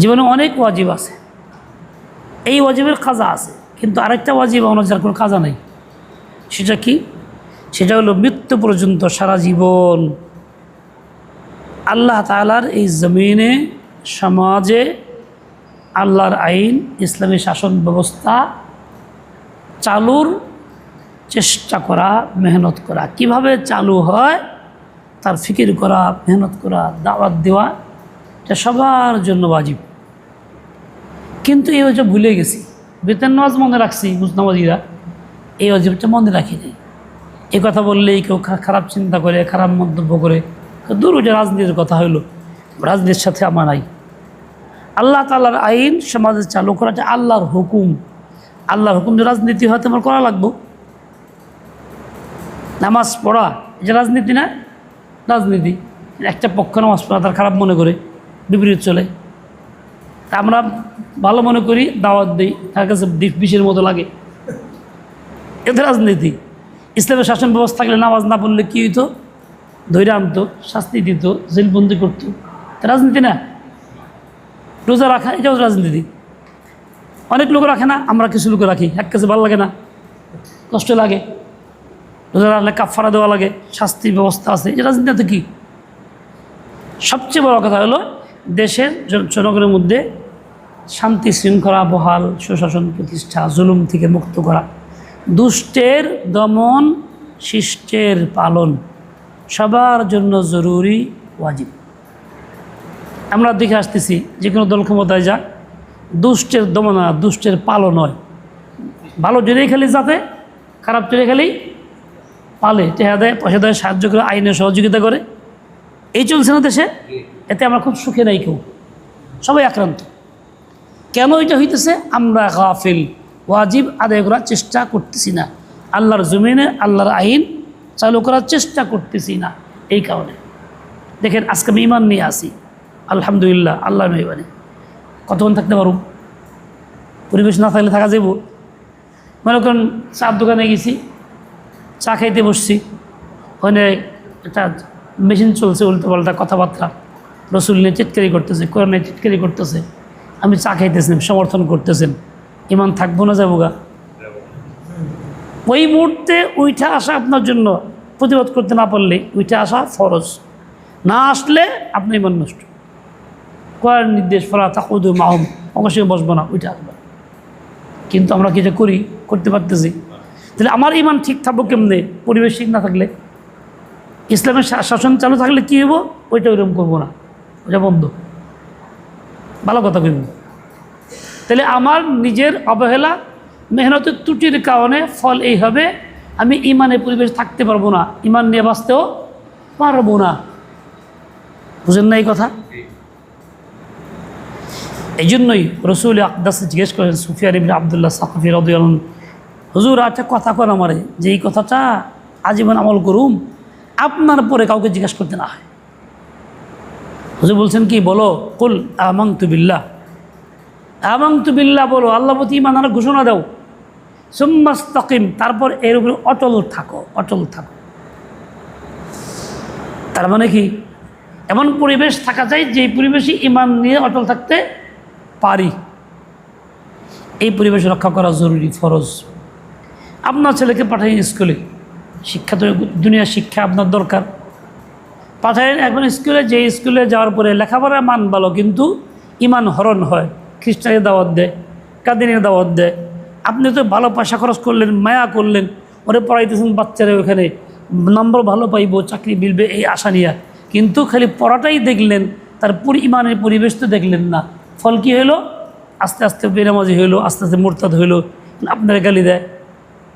জীবনে অনেক ওয়াজিব আছে। এই ওয়াজিবের কাজা আছে, কিন্তু আরেকটা ওয়াজিব আমার যার কোনো কাজা নেই। সেটা কি? সেটা হলো মৃত্যু পর্যন্ত সারা জীবন আল্লাহ তালার এই জমিনে, সমাজে আল্লাহর আইন, ইসলামী শাসন ব্যবস্থা চালুর চেষ্টা করা, মেহনত করা। কীভাবে চালু হয়? তার ফিকির করা, মেহনত করা, দাওয়াত দেওয়া, এটা সবার জন্য বাজিব কিন্তু এই অজব ভুলে গেছি। বেতন নামাজ মনে রাখছি মুসনামাজিরা। এই অজবটা মনে রাখি নাই। এই কথা বললেই কেউ খারাপ চিন্তা করে, খারাপ মন্তব্য করে। দূর ওটা রাজনীতির কথা হইল। রাজনীতির সাথে আমার নাই আল্লাহ তাল্লাহর আইন সমাজে চালু করাটা আল্লাহর হুকুম। আল্লাহর হুকুম যে রাজনীতি হয় তোমার করা লাগবো। নামাজ পড়া এটা রাজনীতি না? রাজনীতি। একটা পক্ষ নামাজ পড়া তার খারাপ মনে করে, বিপরীত চলে। তা আমরা ভালো মনে করি, দাওয়াত দিই তার কাছে বিষের মতো লাগে। এতে রাজনীতি। ইসলামের শাসন ব্যবস্থা থাকলে নামাজ না পড়লে কী হইতো? ধৈর্য আনতো, শাস্তি দিত, জেলবন্দি করতো। রাজনীতি না। রোজা রাখা, এটাও রাজনীতি। অনেক লোক রাখে না, আমরা কিছু লোক রাখি। এক কাছে ভালো লাগে না। কষ্ট লাগে। রোজা রাখলে কাফারা দেওয়া লাগে শাস্তির ব্যবস্থা আছে। এটা রাজনীতি কী? সবচেয়ে বড় কথা হলো, দেশের জনগণের মধ্যে শান্তি শৃঙ্খলা বহাল, সুশাসন প্রতিষ্ঠা, জুলুম থেকে মুক্ত করা। দুষ্টের দমন, শিষ্টের পালন। সবার জন্য জরুরি, ওয়াজিব। আমরা দেখে আসতেছি যে কোনো দল ক্ষমতায় যাক, দুষ্টের দমন দুষ্টের পালন হয় ভালো জেনে খেলি যাতে, খারাপ চলে খেলি পালে। টেহা দেয়, পয়সা দেয়, সাহায্য করে, আইনের সহযোগিতা করে। এই চলছে না দেশে? এতে আমরা খুব সুখে নাই কেউ। সবাই আক্রান্ত। কেন এটা হইতেছে? আমরা গাফিল, ওয়াজিব আদায় করার চেষ্টা করতেছি না। আল্লাহর জমিনে, আল্লাহর আইন চালু করার চেষ্টা করতেছি না এই কারণে। দেখেন, আজকে আমি ইমান নিয়ে আসি। আলহামদুলিল্লাহ আল্লাহর মেহবানি কতক্ষণ থাকতে পারব? পরিবেশ না থাকলে থাকা যাব মনে করেন, চার দোকানে গেছি, চা খাইতে বসছি। ওখানে একটা মেশিন চলছে উল্টো পাল্টা কথাবার্তা। রসুল নিয়ে চিৎকারি করতেছে, কোরআন নিয়ে চিৎকারি করতেছে। আমি চা খাইতেছেন সমর্থন করতেছেন ইমান থাকব না যাব গা? ওই মুহূর্তে উইঠা আসা আপনার জন্য প্রতিবাদ করতে না পারলে উইঠা আসা ফরজ। না আসলে আপনি ইমান নষ্ট। কয়ার নির্দেশ, ফলা তাকুদু মাহম অবশ্যই বসবো না, উইঠা আসবে। কিন্তু আমরা কি যে করি, করতে পারতেছি। তাহলে আমার ইমান ঠিক থাকব কেমনে? পরিবেশ ঠিক না থাকলে? ইসলামের শাসন চালু থাকলে কী হব ওইটা ওইরকম করব না। ওটা বন্ধ। ভালো কথা কইব তাহলে আমার নিজের অবহেলা, মেহনতের ত্রুটির কারণে ফল এই হবে, আমি ইমানে পরিবেশ থাকতে পারব না, ইমান নিয়ে বাঁচতেও পারব না। বুঝেন না এই কথা? এই জন্যই রসুল আকদাস জিজ্ঞেস করেন সুফিয়ার ইবিন আবদুল্লাহ সাকফি রদুল হুজুর একটা কথা কর আমারে, যে এই কথাটা আজীবন আমল করুম, আপনার পরে কাউকে জিজ্ঞেস করতে না হয়। হুজুর বলছেন কি, বলো, কুল আমাং তুবিল্লা আমাং তুবিল্লা বলো, আল্লাহ প্রতি ইমানার ঘোষণা দাও। সুম্মাস্তাকিম তারপর এর উপরে অটল থাকো অটল থাকো। তার মানে কি, এমন পরিবেশ থাকা যায় যে পরিবেশে ইমান নিয়ে অটল থাকতে পারি। এই পরিবেশ রক্ষা করা জরুরি, ফরজ। আপনার ছেলেকে পাঠাই স্কুলে। শিক্ষা তো দুনিয়ার শিক্ষা আপনার দরকার। পাঠায় এখন স্কুলে যে স্কুলে যাওয়ার পরে লেখাপড়ার মান ভালো, কিন্তু ইমান হরণ হয়। খ্রিস্টানের দাওয়াত দেয় কাদিনের দাওয়াত দেয়। আপনি তো ভালো পয়সা খরচ করলেন, মায়া করলেন, ওরে পড়াইতেছেন বাচ্চারা ওখানে, নম্বর ভালো পাইব, চাকরি মিলবে, এই আশা নিয়ে। কিন্তু খালি পড়াটাই দেখলেন, তার পুরি ইমানের পরিবেশ তো দেখলেন না। ফল কী হলো আস্তে আস্তে বেনামাজি হইল, আস্তে আস্তে মোরতাদ হইল, আপনারা গালি দেয়।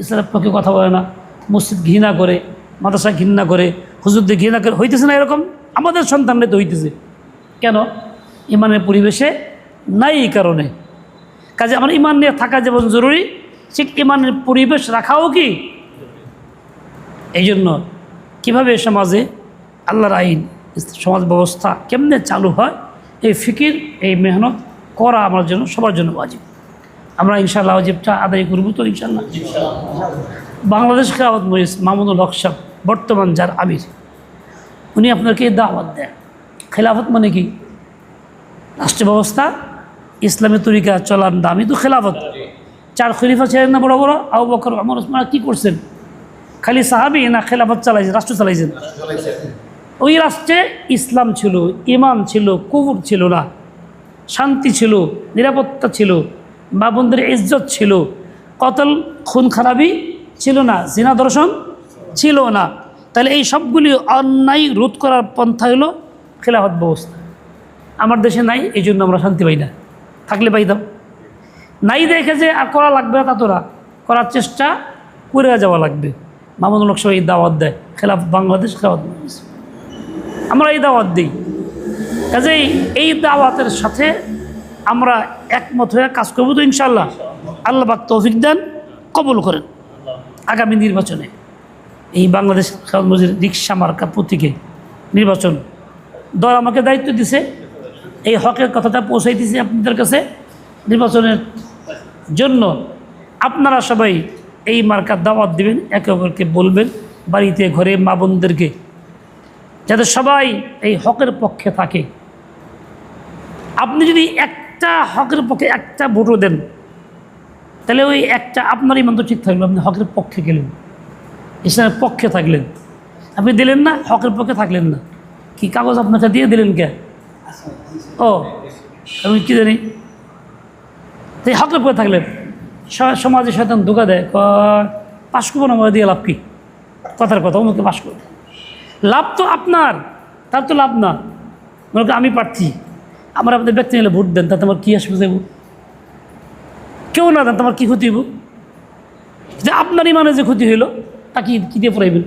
ইসলামের পক্ষে কথা বলে না, মসজিদ ঘৃণা করে, মাদ্রাসা ঘৃণা করে হুজুরদের ঘৃণা করে হইতেছে না এরকম? আমাদের সন্তানরা তো হইতেছে। কেন? ইমানের পরিবেশে নাই এই কারণে। কাজে আমার ইমান নিয়ে থাকা যেমন জরুরি, ঠিক ইমানের পরিবেশ রাখাও কি? এই জন্য কীভাবে সমাজে আল্লাহর আইন, সমাজ ব্যবস্থা কেমনে চালু হয়, এই ফিকির, এই মেহনত করা আমার জন্য, সবার জন্য বাজিব আমরা ইনশাল্লাহ ওয়াজিবটা আদায় করব তো ইনশাল্লাহ বাংলাদেশ খেলাফত মরিস মামুনুল হক সাহেব বর্তমান যার আমির, উনি আপনাকে দাওয়াত দেন। খেলাফত মানে কি? রাষ্ট্র ব্যবস্থা ইসলামী তরিকা চলার দামই তো খেলাফত। চার খলিফা ছিলেন না বড় বড়? আবু বকর আমার ওসমান, কী করছেন? খালি সাহাবি না খেলাফত চালাইছেন, রাষ্ট্র চালাইছেন? ওই রাষ্ট্রে ইসলাম ছিল ইমান ছিল কুবুর ছিল না। শান্তি ছিল, নিরাপত্তা ছিল, মা বোনদের ইজ্জত ছিল। কতল খুন খারাপি ছিল না, জিনা দর্শন ছিল না। তাহলে এই সবগুলি অন্যায় রোধ করার পন্থা হলো খেলাফত ব্যবস্থা। আমার দেশে নাই, এই জন্য আমরা শান্তি পাই না। থাকলে পাইতাম। নাই দেখে যে আর করা লাগবে না তা তোরা করার চেষ্টা করে যাওয়া লাগবে। মামুন লোকসভা এই দাওয়াত দেয়। খেলাফ বাংলাদেশ, খেলাফত আমরা এই দাওয়াত দিই। কাজেই এই দাওয়াতের সাথে আমরা একমত হয়ে কাজ করব তো ইনশাল্লাহ আল্লাহ বাক তৌফিক দেন, কবল করেন। আগামী নির্বাচনে। এই বাংলাদেশ খেলাফত রিক্সা মার্কা প্রতীকে নির্বাচন। দল আমাকে দায়িত্ব দিছে, এই হকের কথাটা পৌঁছাই দিছে আপনাদের কাছে নির্বাচনের জন্য। আপনারা সবাই এই মার্কার দাওয়াত দিবেন, একে অপরকে বলবেন, বাড়িতে ঘরে মা বোনদেরকে, যাতে সবাই এই হকের পক্ষে থাকে। আপনি যদি একটা হকের পক্ষে একটা ভোটও দেন, তাহলে ওই একটা আপনার ইমান তো ঠিক থাকবে আপনি হকের পক্ষে গেলেন। ইসলামের পক্ষে থাকলেন। আপনি দিলেন না, হকের পক্ষে থাকলেন না। কি কাগজ আপনাকে দিয়ে দিলেন কে? ও, আমি কী জানি? তাই হকের পক্ষে থাকলেন। সমাজে শয়তান ধোকা দেয় পাশ করব না দিয়ে লাভ কি? কথার কথা, অমুকে পাশ করব। লাভ তো আপনার, তার তো লাভ না। মনে আমি প্রার্থী আমার আপনাদের ব্যক্তি নিলে ভোট দেন, তাতে আমার কী আসবে যাব কেউ না দেন তোমার কী ক্ষতি হইব? যে আপনারই মানে যে ক্ষতি হইল তা কি দিয়ে পড়াইবেন?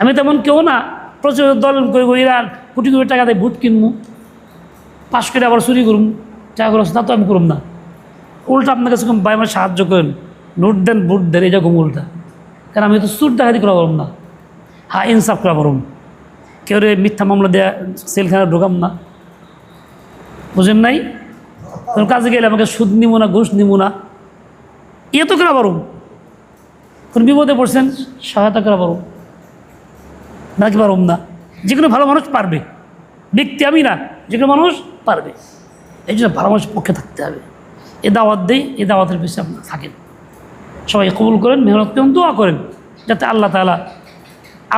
আমি তেমন কেউ না। প্রচুর দল করে আর কোটি কোটি টাকা দিয়ে ভোট কিনবো পাশ করে আবার চুরি করুন টাকা খরচ তা তো আমি করুম না। উল্টা আপনার কাছে ভাই আমার সাহায্য করেন, নোট দেন, ভোট দেন এরকম উল্টা। কারণ আমি তো সুর ডাকাতি করা পারব না। হ্যাঁ ইনসাফ করা পারব কেউ রে মিথ্যা মামলা দেয়া সেলখানা ঢোকাম না। বুঝেন নাই? কাজে গেলে আমাকে সুদ নিব না, ঘুষ নিব না। এ তো করা পারব কোন বিপদে পড়ছেন সহায়তা করা পারব নাকি পারব না। যে কোনো ভালো মানুষ পারবে। ব্যক্তি আমি না যে কোনো মানুষ পারবে। এই জন্য ভালো মানুষের পক্ষে থাকতে হবে। এ দাওয়াত দেই, এ দাওয়াতের পিছিয়ে আপনারা থাকেন। সবাই কবুল করেন, মেহনত করেন, দোয়া করেন, যাতে আল্লাহ তালা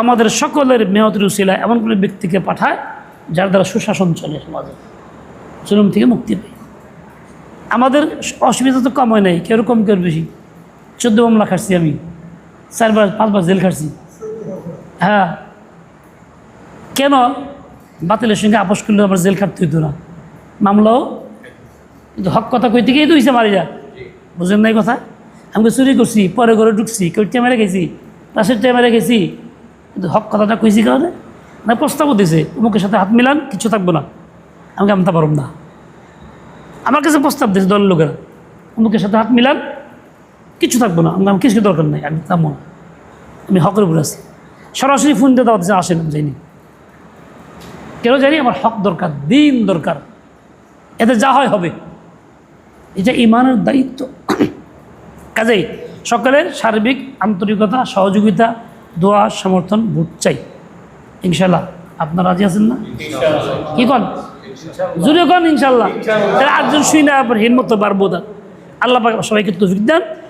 আমাদের সকলের মেহতের উশিলা এমন কোনো ব্যক্তিকে পাঠায়, যার দ্বারা সুশাসন চলে সমাজে। জুলুম থেকে মুক্তি পাই আমাদের অসুবিধা তো কম হয় নাই, কেউ কম, কেউ বেশি। চোদ্দ মামলা খাটছি আমি। চারবার পাঁচবার জেল খাটছি। হ্যাঁ। কেন? বাতিলের সঙ্গে আপোষ করলে আমার জেল খাটতে হইতো না। মামলাও? কিন্তু হক কথা কইতে গিয়েই তো হয়েছে মারি যা। বুঝেন নাই কথা? আমি চুরি করছি, পরে ঘরে ঢুকছি কেউটা মেরে গেছি পাশের মেরে গেছি কিন্তু হক কথাটা কইছি কারণে? না, প্রস্তাবও দিছে অমুকের সাথে হাত মিলান, কিছু থাকব না। আমাকে আমতা পারব না। আমার কাছে প্রস্তাব দিয়েছে দলের লোকেরা। অমুকের সাথে হাত মিলান কিছু থাকব না। আমার কিছু দরকার নেই আমি থামবো না। আমি হকের উপরে আছি। সরাসরি ফোন দিয়ে দেওয়া আসেন আমি যাইনি কেন জানি আমার হক দরকার দিন দরকার। এতে যা হয় হবে। এটা ইমানের দায়িত্ব। কাজেই সকলের সার্বিক আন্তরিকতা সহযোগিতা দোয়া সমর্থন ভোট চাই। ইনশাল্লাহ আপনারা রাজি আছেন না? কি কন? জুড়ে কন ইনশাল্লাহ তাহলে আটজন শুই না আপনার হিম্মত বাড়বো না। আল্লাহ সবাইকে তৌফিক দেন।